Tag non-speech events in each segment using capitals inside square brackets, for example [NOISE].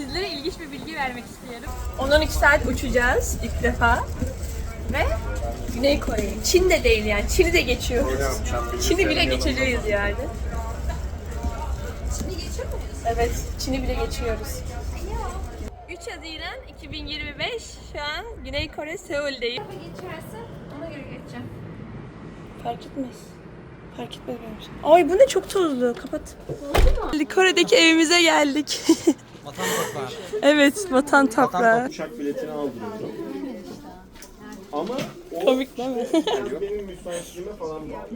sizlere ilginç bir bilgi vermek istiyorum. 10-12 saat uçacağız ilk defa. Ve Güney Kore'ye. Çin de değil yani. Çin'i de geçiyoruz. Çin'i bile geçeceğiz yani. Çin'i geçiyor muyuz? Evet, Çin'i bile geçiyoruz. 3 Haziran 2025 şu an Güney Kore Seul'deyim. Geçerse ona göre geçeceğim. Fark etmez. Fark etmez benim için. Ay bu ne çok tozlu. Kapat. Kore'deki evimize geldik. [LAUGHS] Vatan toprağı. evet, vatan toprağı. Uçak biletini aldırıyorum. Ama o Komik değil mi? [LAUGHS] benim müsaitliğime falan bağlı.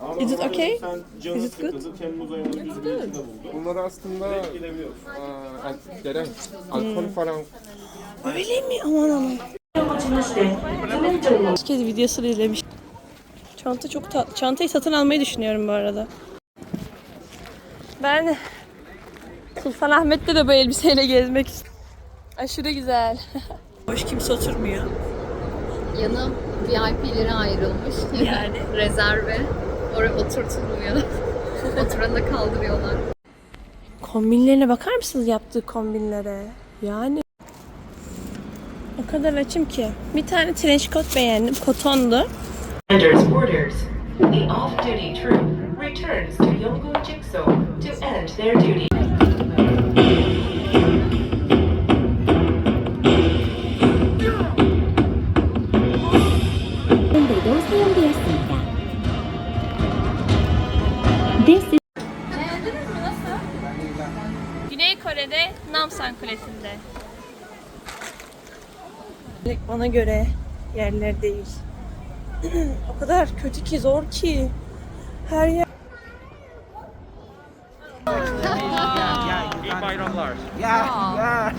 Ama Is it okay? Sen Is it good? sıkıldı, Temmuz ayının buldu. Bunları aslında Gidemiyoruz. aa, alkollerden alkol falan Öyle mi? Aman aman. İlk kez videosunu izlemiş. Çanta çok tatlı. Çantayı satın almayı düşünüyorum bu arada. Ben Sultanahmet'te de bu elbiseyle gezmek istiyorum. Aşırı güzel. [LAUGHS] Hoş kimse oturmuyor. Yanı VIP'lere ayrılmış. Yani. [LAUGHS] Rezerve. Oraya oturtulmuyor. [LAUGHS] Oturanı da kaldırıyorlar. Kombinlerine bakar mısınız yaptığı kombinlere? Yani o kadar açım ki. Bir tane trench coat beğendim. Kotondu. The off-duty troop returns to Yongu Jigsaw to end their duty. Güney Kore'de Namsan Kulesi'nde. Bana göre yerler değil. [CLEARS THROAT] o kadar kötü ki zor ki. Her yer İyi bayramlar.